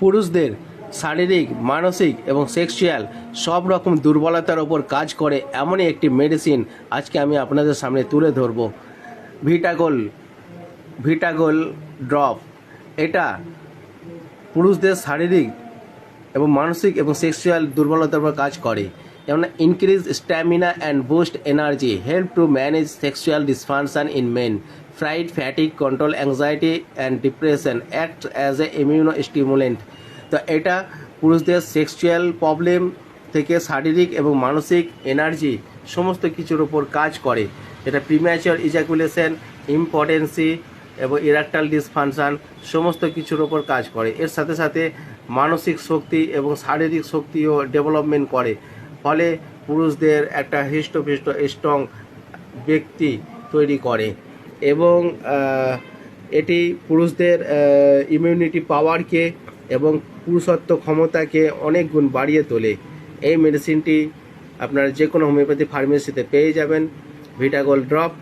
পুরুষদের শারীরিক, মানসিক এবং সেক্সুয়াল সব রকম দুর্বলতার ওপর কাজ করে এমনই একটি মেডিসিন আজকে আমি আপনাদের সামনে তুলে ধরব। ভিটাগোল ভিটাগোল ড্রপ এটা পুরুষদের শারীরিক এবং মানসিক এবং সেক্সুয়াল দুর্বলতার উপর কাজ করে। যেমন increase stamina and boost energy help to manage sexual dysfunction in men fight fatigue control anxiety and depression act as a immunostimulant তো এটা পুরুষদের সেক্সুয়াল প্রবলেম থেকে শারীরিক এবং মানসিক এনার্জি সমস্ত কিছুর ওপর কাজ করে। এটা প্রিম্যাচিওর ইজাকুলেশন ইম্পর্টেন্সি এবং ইরাকটাল ডিসফাংশন সমস্ত কিছুর ওপর কাজ করে। এর সাথে সাথে মানসিক শক্তি এবং শারীরিক শক্তিও ডেভেলপমেন্ট করে। ফলে পুরুষদের একটা হৃষ্টপুষ্ট স্ট্রং ব্যক্তি তৈরি করে। এবং এটি পুরুষদের ইমিউনিটি পাওয়ারকে এবং পুরুষত্ব ক্ষমতাকে অনেক গুণ বাড়িয়ে তোলে। এই মেডিসিনটি আপনারা যে কোনো হোমিওপ্যাথি ফার্মেসিতে পেয়ে যাবেন। ভিটাগোল ড্রপ